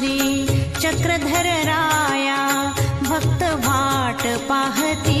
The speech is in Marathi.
श्री चक्रधर राया भक्त वाट पाहती.